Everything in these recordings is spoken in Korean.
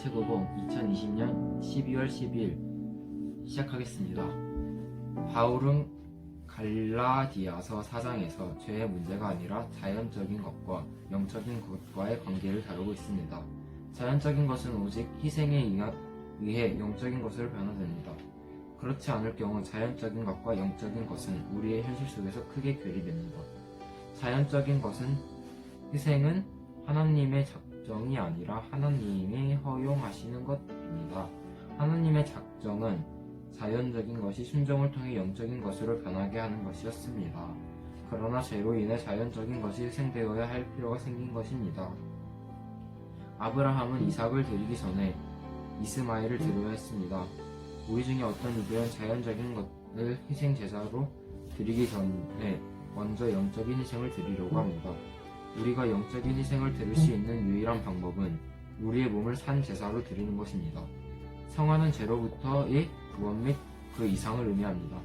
최고봉 2020년 12월 10일 시작하겠습니다. 바울은 갈라디아서 4장에서 죄의 문제가 아니라 자연적인 것과 영적인 것과의 관계를 다루고 있습니다. 자연적인 것은 오직 희생에 의해 영적인 것으로 변화됩니다. 그렇지 않을 경우 자연적인 것과 영적인 것은 우리의 현실 속에서 크게 괴리됩니다. 자연적인 것은 희생은 하나님의 작 정이 아니라 하나님이 허용하시는 것입니다. 하나님의 작정은 자연적인 것이 순종을 통해 영적인 것으로 변하게 하는 것이었습니다. 그러나 죄로 인해 자연적인 것이 희생되어야 할 필요가 생긴 것입니다. 아브라함은 이삭을 드리기 전에 이스마엘을 드려야 했습니다. 우리 중에 어떤 이들은 자연적인 것을 희생 제사로 드리기 전에 먼저 영적인 희생을 드리려고 합니다. 우리가 영적인 희생을 드릴 수 있는 유일한 방법은 우리의 몸을 산 제사로 드리는 것입니다. 성화는 죄로부터의 구원 및 그 이상을 의미합니다.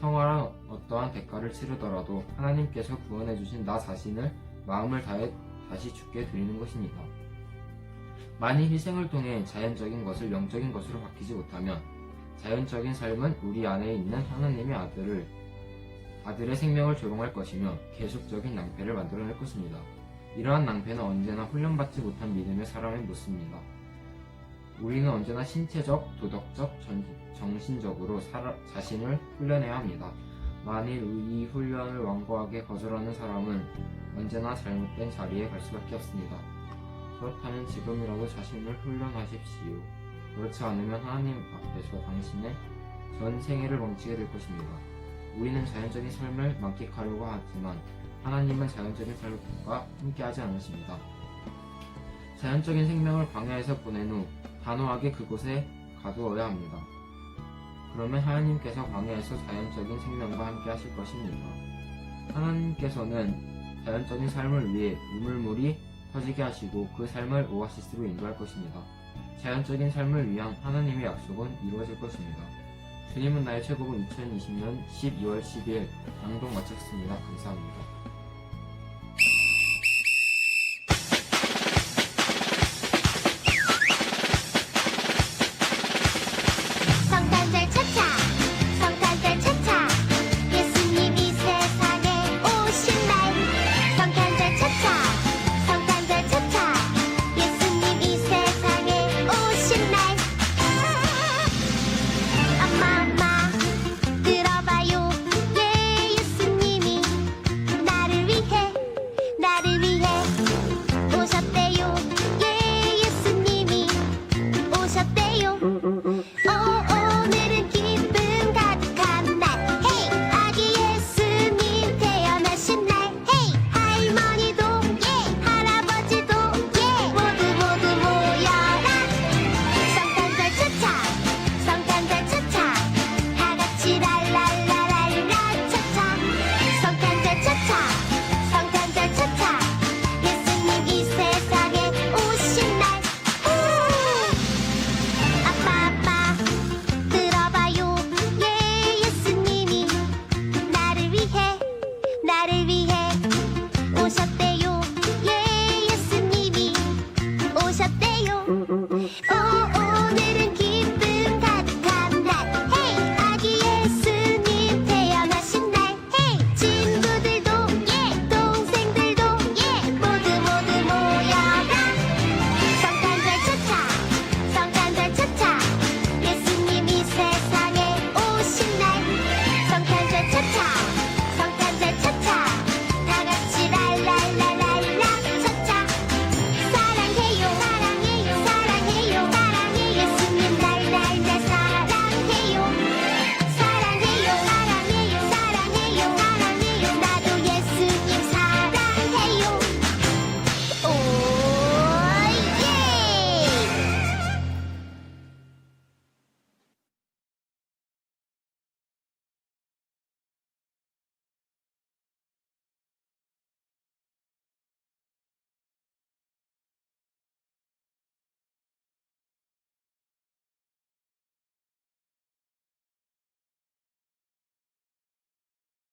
성화란 어떠한 대가를 치르더라도 하나님께서 구원해 주신 나 자신을 마음을 다해 다시 죽게 드리는 것입니다. 만일 희생을 통해 자연적인 것을 영적인 것으로 바뀌지 못하면 자연적인 삶은 우리 안에 있는 하나님의 아들을 아들의 생명을 조롱할 것이며 계속적인 낭패를 만들어낼 것입니다. 이러한 낭패는 언제나 훈련받지 못한 믿음의 사람에 묻습니다. 우리는 언제나 신체적, 도덕적, 전- 정신적으로 살아- 자신을 훈련해야 합니다. 만일 이 훈련을 완고하게 거절하는 사람은 언제나 잘못된 자리에 갈 수밖에 없습니다. 그렇다면 지금이라도 자신을 훈련하십시오. 그렇지 않으면 하나님 앞에서 당신의 전 생애를 멈추게 될 것입니다. 우리는 자연적인 삶을 만끽하려고 하지만 하나님은 자연적인 삶과 함께하지 않으십니다. 자연적인 생명을 광야에서 보낸 후 단호하게 그곳에 가두어야 합니다. 그러면 하나님께서 광야에서 자연적인 생명과 함께 하실 것입니다. 하나님께서는 자연적인 삶을 위해 우물물이 터지게 하시고 그 삶을 오아시스로 인도할 것입니다. 자연적인 삶을 위한 하나님의 약속은 이루어질 것입니다. 주님은 나의 최고봉 2020년 12월 10일 낭독 마쳤습니다. 감사합니다.